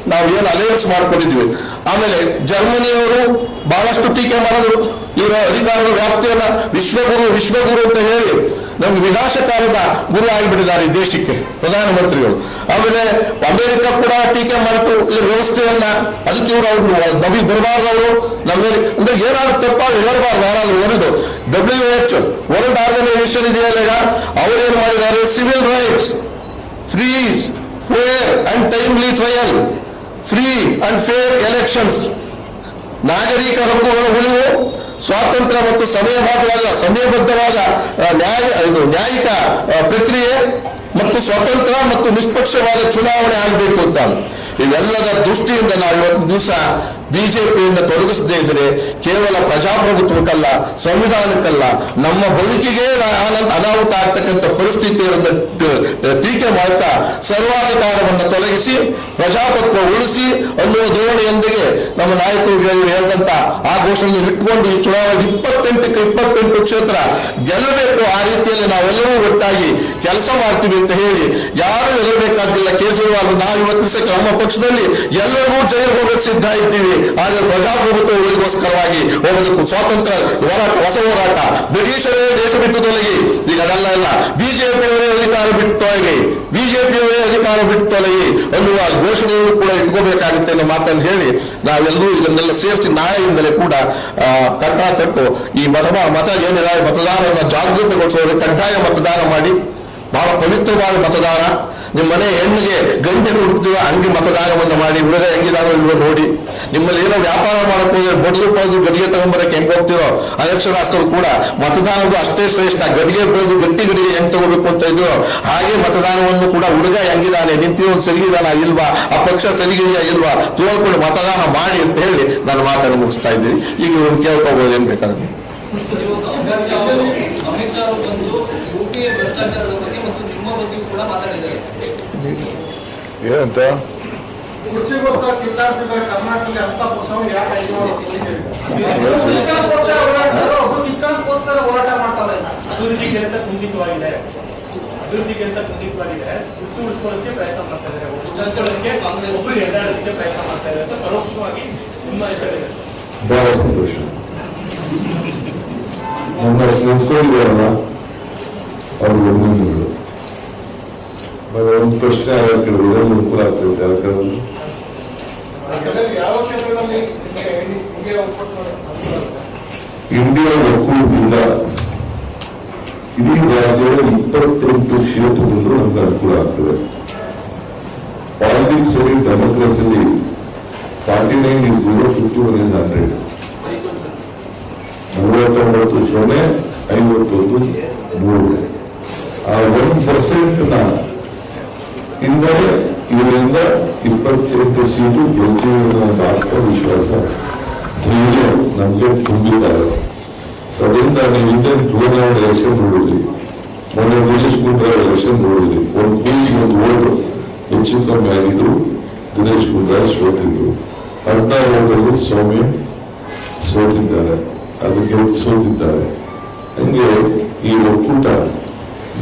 ನಾವು ಏನು ಅಲಯನ್ಸ್ ಮಾಡಿಕೊಂಡಿದ್ವಿ. ಆಮೇಲೆ ಜರ್ಮನಿಯವರು ಬಹಳಷ್ಟು ಟೀಕೆ ಮಾಡಿದ್ರು ಇವರ ಅಧಿಕಾರದ ವ್ಯಾಪ್ತಿಯನ್ನ ವಿಶ್ವಗುರು ವಿಶ್ವಗುರು ಅಂತ ಹೇಳಿ ನಮ್ಗೆ ವಿನಾಶಕಾರದ ಗುರು ಆಗಿಬಿಟ್ಟಿದ್ದಾರೆ ದೇಶಕ್ಕೆ ಪ್ರಧಾನಮಂತ್ರಿಗಳು ಆಮೇಲೆ ಅಮೆರಿಕ ಕೂಡ ಟೀಕೆ ಮಾಡಿತು. ಈ ವ್ಯವಸ್ಥೆಯನ್ನ ಅದಕ್ಕೆ ಇವರು ಅವ್ರು ನಮಗೆ ಬರಬಾರ್ದು ಅವರು ನಮ್ಮಲ್ಲಿ ಅಂದ್ರೆ ಏನಾದ್ರು ತಪ್ಪಾಗಿ ಹೇಳಬಾರ್ದು, ಯಾರಾದ್ರೂ ಒಂದು ಡಬ್ಲ್ಯೂ ಎಚ್ ವರ್ಲ್ಡ್ ಆರ್ಗನೈಸೇಷನ್ ಇದೆಯಲ್ಲ ಈಗ ಅವರೇನು ಮಾಡಿದ್ದಾರೆ? Civil rights frees fair and timely trial free and fair elections ನಾಗರಿಕ ಹಕ್ಕುಗಳ ಉಳಿವು, ಸ್ವಾತಂತ್ರ್ಯ ಮತ್ತು ಸಮಯಬದ್ಧವಾದ ಸಮಯಬದ್ಧವಾದ ನ್ಯಾಯ ನ್ಯಾಯಿಕ ಪ್ರಕ್ರಿಯೆ. ಮತ್ತು ಸ್ವತಂತ್ರ ಮತ್ತು ನಿಷ್ಪಕ್ಷವಾದ ಚುನಾವಣೆ ಆಗಬೇಕು ಅಂತ. ಇವೆಲ್ಲದ ದೃಷ್ಟಿಯಿಂದ ನಾವು ಇವತ್ತು ದಿವಸ ಬಿಜೆಪಿಯಿಂದ ತೊಡಗಿಸದೇ ಇದ್ರೆ ಕೇವಲ ಪ್ರಜಾಪ್ರಭುತ್ವಕ್ಕಲ್ಲ, ಸಂವಿಧಾನಕ್ಕಲ್ಲ, ನಮ್ಮ ಬದುಕಿಗೆ ಅನಾಹುತ ಆಗ್ತಕ್ಕಂಥ ಪರಿಸ್ಥಿತಿ ಟೀಕೆ ಮಾಡ್ತಾ ಸರ್ವಾಧಿಕಾರವನ್ನು ತೊಲಗಿಸಿ, ಪ್ರಜಾಪ್ರಭುತ್ವ ಉಳಿಸಿ ಅನ್ನುವ ಧೋರಣೆಯೊಂದಿಗೆ ನಮ್ಮ ನಾಯಕರು ಹೇಳಿ- ಹೇಳಿದಂತ ಆ ಘೋಷಣೆಯನ್ನು ಇಟ್ಕೊಂಡು ಈ ಚುನಾವಣೆ ಇಪ್ಪತ್ತೆಂಟಕ್ಕೆ ಇಪ್ಪತ್ತೆಂಟು ಕ್ಷೇತ್ರ ಗೆಲ್ಲಬೇಕು. ಆ ರೀತಿಯಲ್ಲಿ ನಾವೆಲ್ಲರೂ ಒಟ್ಟಾಗಿ ಕೆಲಸ ಮಾಡ್ತೀವಿ ಅಂತ ಹೇಳಿ ಯಾರು ಗೆಲ್ಲಬೇಕಾಗಿಲ್ಲ. ಕೇಜ್ರಿವಾಲ್ ನಾವು ಇವತ್ತು ಸಹ ನಮ್ಮ ಪಕ್ಷದಲ್ಲಿ ಎಲ್ಲರೂ ಜೈಲು ಹೋಗಕ್ಕೆ ಸಿದ್ಧ ಇದ್ದೀವಿ. ಆದರೆ ಪ್ರಜಾಪ್ರಭುತ್ವ ಉಳಿಗೋಸ್ಕರವಾಗಿ ಹೋಗೋದಕ್ಕೂ ಸ್ವಾತಂತ್ರ್ಯ ಹೋರಾಟ, ಹೊಸ ಹೋರಾಟ. ಬ್ರಿಟಿಷರೇ ದೇಶ ಬಿಟ್ಟು ತೊಲಗಿ. ಈಗ ಅದೆಲ್ಲ ಇಲ್ಲ ಬಿಜೆಪಿಯವರೇ ಅಧಿಕಾರ ಬಿಟ್ಟು ತೊಲಗಿ. ಬಿಜೆಪಿಯವರೇ ಅಧಿಕಾರ ಬಿಟ್ಟು ತೊಲಗಿ. ಅನ್ನುವ ಘೋಷಣೆಯನ್ನು ಕೂಡ ಇಟ್ಕೋಬೇಕಾಗುತ್ತೆ ಅನ್ನೋ ಮಾತನ್ನು ಹೇಳಿ ನಾವೆಲ್ಲರೂ ಇದನ್ನೆಲ್ಲ ಸೇರಿಸಿ ನಾಳೆಯಿಂದಲೇ ಕೂಡ ಕರ್ನಾಟಕ ತಟ್ಟು ಈ ಮತ ಮತ ಏನಿದೆ ಮತದಾರರನ್ನ ಜಾಗೃತಗೊಳಿಸೋದು ಕಡ್ಡಾಯ ಮತದಾನ ಮಾಡಿ, ಬಹಳ ಪವಿತ್ರವಾದ ಮತದಾನ. ನಿಮ್ಮ ಮನೆ ಹೆಣ್ಣಿಗೆ ಗಂಟೆ ಹುಡುಕ್ತೀವ ಹಂಗೆ ಮತದಾನವನ್ನು ಮಾಡಿ, ಉಳಿದ ಹೆಂಗಿದಾರೋ ಇಲ್ವೋ ನೋಡಿ. ನಿಮ್ಮಲ್ಲಿ ಏನೋ ವ್ಯಾಪಾರ ಮಾಡಕ್ ಹೋದ್ರೆ ಬಡದು ಪಡೆದು ಗಡಿಗೆ ತಗೊಂಬರಕ್ಕೆ ಹೆಂಗ್ ಹೋಗ್ತಿರೋ ಅನಕ್ಷರಾಸ್ತರು ಕೂಡ ಮತದಾನದ್ದು ಅಷ್ಟೇ ಶ್ರೇಷ್ಠ. ಗಡಿಗೆ ಬೆಳೆದು ಗಟ್ಟಿ ಗಡಿಗೆ ಹೆಂಗ್ ತಗೋಬೇಕು ಅಂತ ಇದ್ರು, ಹಾಗೆ ಮತದಾನವನ್ನು ಕೂಡ ಹುಡುಗ ಹೆಂಗಿದಾನೆ ನಿಂತಿರೋದು ಸರಿಗಿದಾನ ಇಲ್ವಾ ಆ ಪಕ್ಷ ಸರಿಗಿದೆಯಾ ಇಲ್ವಾ, ತೋಳ್ಕೊಂಡು ಮತದಾನ ಮಾಡಿ ಅಂತ ಹೇಳಿ ನಾನು ಮಾತನ್ನು ಮುಗಿಸ್ತಾ ಇದ್ದೀನಿ. ಈಗ ಕೇಳ್ಕೋಬಹುದು ಏನ್ ಬೇಕಾದ್ರೆ ಅಮಿತ್ ಶಾ ಅವರು ಬಂದು ಯುಪಿಎ ಭ್ರಷ್ಟಾಚಾರದ ಬಗ್ಗೆ ಮತ್ತು ನಿಮ್ಮ ಬಗ್ಗೆಯೂ ಕೂಡ ಮಾತಾಡಿದ್ದಾರೆ ಏನಂತ? ಕುರ್ಚಿಗೋಸ್ಕರ ಕಿತ್ತಾಡ್ತಿದ್ದಾರೆ ಕರ್ನಾಟಕದಲ್ಲಿ ಅಂತ ಪಕ್ಷವನ್ನು ಯಾಕೆ ಹೋರಾಟ ಮಾಡ್ತಾರೆ ಅಭಿವೃದ್ಧಿ ಕೆಲಸ ಕುಂಠಿತವಾಗಿದೆ. ಅಭಿವೃದ್ಧಿ ಕೆಲಸ ಕುಂಠಿತವಾಗಿದೆ. ಕುರ್ಚಿ ಉಳಿಸ್ಕೊಳ್ಳೋಕೆ ಪ್ರಯತ್ನ ಮಾಡ್ತಾ ಇದ್ದಾರೆ. ಒಬ್ಬರು ಎಳೆದಾಡೋದಕ್ಕೆ ಪ್ರಯತ್ನ ಮಾಡ್ತಾ ಇದ್ದಾರೆ. ಅಂತ ಪರೋಕ್ಷವಾಗಿ ನಿಮ್ಮ ಹೆಸರಿದೆ ಬಹಳ ಸಂತೋಷ ನಮ್ಮ ಸಂಸ್ಥೆಯಲ್ಲ ಅವ್ರಿಗೆ ಅಭಿನಂದನೆಗಳು ಒಂದು ಪ್ರಶ್ನೆ ಅದಕ್ಕೆ ಕೇಳಿದ್ರೆ ಅನುಕೂಲ ಆಗ್ತದೆ ಒಪ್ಪಟ್ಟು ಇಂಡಿಯಾ ಒಕ್ಕೂಟದಿಂದ ಇಡೀ ರಾಜ್ಯದ ಇಪ್ಪತ್ತೆಂಟು ಕ್ಷೇತ್ರಗಳು ನಮ್ಗೆ ಅನುಕೂಲ ಆಗ್ತದೆ ಪಾಲಿಟಿಕ್ಸ್ ಅಲ್ಲಿ ಡೆಮೋಕ್ರಸಿಲಿ forty nine is zero fifty one is hundred ನಲವತ್ತೊಂಬತ್ತು ಸೊನ್ನೆ, ಐವತ್ತೊಂದು ಮೂರು. ಆ ಒನ್ ಪರ್ಸೆಂಟ್ನ ಇಂದಲೇ ಇದರಿಂದ ಇಪ್ಪತ್ತೆಂಟು ಸೀಟು ಗೆಲ್ತೀವಿ ಅನ್ನೋ ಒಂದು ಆತ್ಮವಿಶ್ವಾಸ ಧೈರ್ಯ ನಮಗೆ ತುಂಬಿದ್ದಾರೆ. ಅದರಿಂದ ನೀವು ಹಿಂದೆ ಚುನಾವಣೆ ಎಲೆಕ್ಷನ್ ನೋಡಿದ್ರಿ. ಮೊನ್ನೆ ದಿನೇಶ್ ಎಲೆಕ್ಷನ್ ಒಂದು ಕೂಗಿ ಒಂದು ಓಟ್ ಹೆಚ್ಚು ಕಮ್ಮಿ ಆಗಿದ್ರು ದಿನೇಶ್ ಗುಂಡೂರಾವ್ ಸೋತಿದ್ರು. ಹದಿನಾರು ಓಟಲ್ಲಿ ಸೌಮ್ಯ ಸೋತಿದ್ದಾರೆ. ಅದಕ್ಕೆ ಸೋತಿದ್ದಾರೆ. ಹಂಗೆ ಈ ಒಕ್ಕೂಟ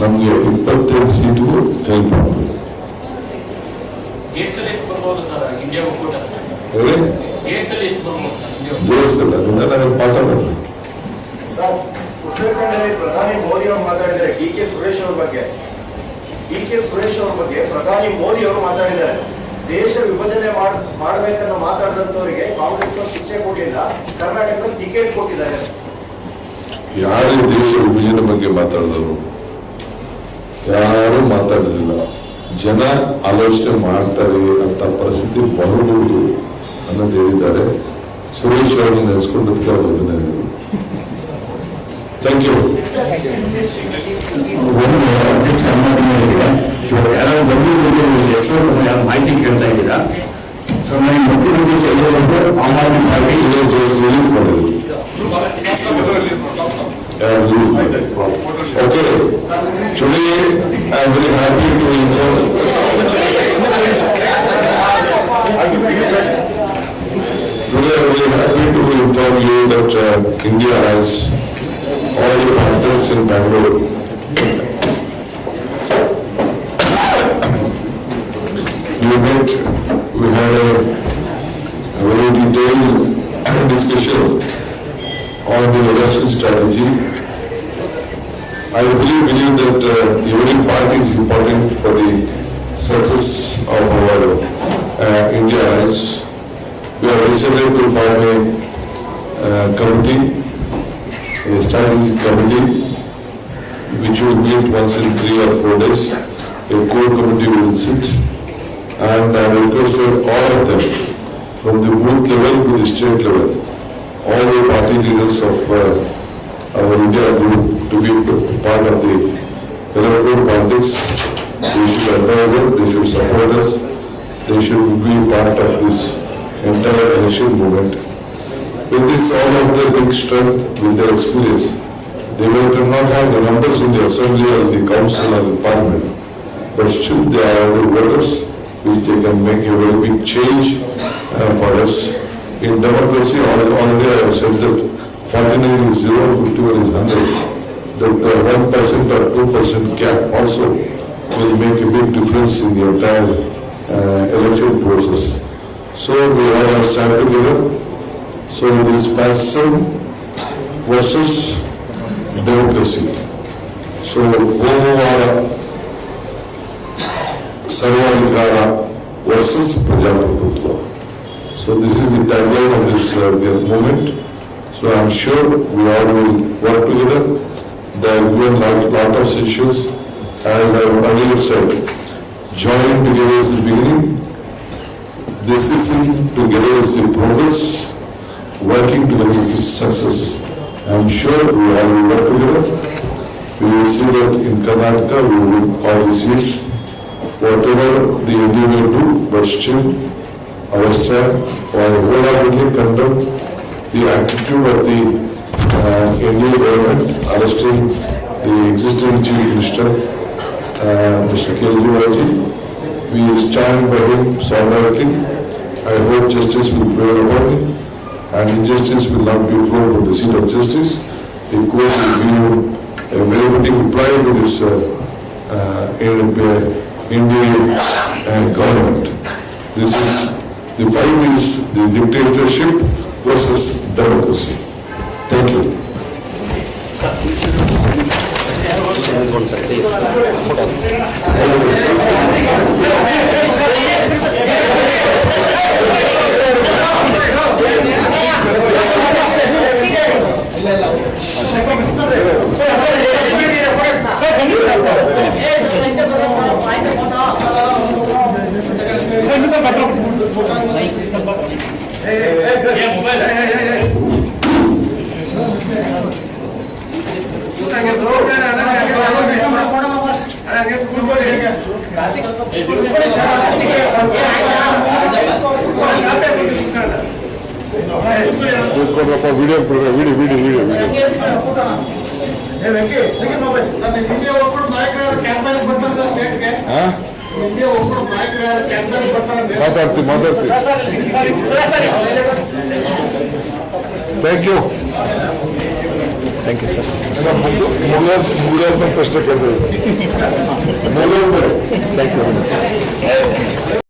ನಮಗೆ ಇಪ್ಪತ್ತೆರಡು ಸೀಟು ಹೆಲ್ಪ್ ಆಗ್ತದೆ ದೇಶದಲ್ಲಿ ಅದನ್ನ ನನಗೆ ಪಾಠ ಮಾಡಿ ಉತ್ತರಾಖಂಡದಲ್ಲಿ ಪ್ರಧಾನಿ ಮೋದಿ ಅವರು ಮಾತಾಡಿದ್ದಾರೆ ಡಿ ಕೆ ಸುರೇಶ್ ಅವ್ರ ಬಗ್ಗೆ. ಡಿ ಕೆ ಸುರೇಶ್ ಅವ್ರ ಬಗ್ಗೆ ಪ್ರಧಾನಿ ಮೋದಿ ಅವರು ಮಾತಾಡಿದ್ದಾರೆ. ದೇಶ ವಿಭಜನೆ ಮಾಡ್ ಮಾಡಬೇಕನ್ನೋ ಮಾತಾಡಿದಂತವರಿಗೆ ಕಾಂಗ್ರೆಸ್ ಶಿಕ್ಷೆ ಕೊಟ್ಟಿಲ್ಲ ಕರ್ನಾಟಕದಲ್ಲಿ ಟಿಕೆಟ್ ಕೊಟ್ಟಿದ್ದಾರೆ. ಯಾರು ದೇಶ ವಿಭಜನೆ ಬಗ್ಗೆ ಮಾತಾಡಿದವರು? ಯಾರು ಮಾತಾಡಲಿಲ್ಲ. ಜನ ಆಲೋಚನೆ ಮಾಡ್ತಾರೆ ಅಂತ ಪರಿಸ್ಥಿತಿ ಬರಬಹುದು ಅನ್ನೋದು ಹೇಳಿದ್ದಾರೆ. ಸುರೇಶ್ ಅವರನ್ನು ನೆನೆಸ್ಕೊಂಡು ಅವ್ರಿಗೆ thank you 기원이 나는 넘기는 게 많이 겪었다. 저는 넘기는 게 되려고 아마도 말이 이제 릴리스 거든요. okay. We had a a very detailed <coughs> discussion on the election strategy. I really believe that uh, every party is important for the success of our uh, India alliance. We have decided to form a uh, committee, a strategic committee, which will meet once in three or four days. A core committee will sit, and I requested all of them, from the booth level to the state level, all the party leaders of uh, our India group to be part of the electoral politics. They should advise us, they should support us, they should be part of this entire election movement. With this, all of their big strength, with their experience, they may not have the numbers in the assembly or the council or the parliament, but still they are the voters, which they can make a very big change uh, for us. In democracy, al- already I have said that forty-nine is zero, fifty-one is hundred. That uh, one percent or two percent gap also will make a big difference in the entire uh, election process. So we all have sat together. So it is fascism versus democracy. So Sarvadhikara versus Prajapatitva. So this is the timeline of this uh, movement. So I'm sure we all will work together. There are be a lot of issues. As I earlier said, joining together is the beginning. Discussing together is the progress. Working together is the success. I'm sure we all will work together. We will see that in Karnataka we will all the seats whatever the India may do, but still our stand, I wholeheartedly condemn the attitude of the uh, Indian government arresting the existing chief minister, uh, Mr. Kejriwal ji. We stand by him solidarity. I hope justice will prevail upon him and injustice will not be thrown from the seat of justice. The court will give a very fitting reply to this uh, uh, India and uh, government. This is the fight is the dictatorship versus democracy. Thank you. Sir ಸ್ಟೇಟ್ಗೆ India ಒಬ್ಬರು ನಾಯಕರ campaign ಬರ್ತಾರೆ ಮಾತಾಡ್ತೀವಿ ಮಾತಾಡ್ತೀವಿ thank you thank you sir ಮುಗಿದ ಮುಗಿದ ಪ್ರಶ್ನೆ ಕೇಳಿದ್ರು thank you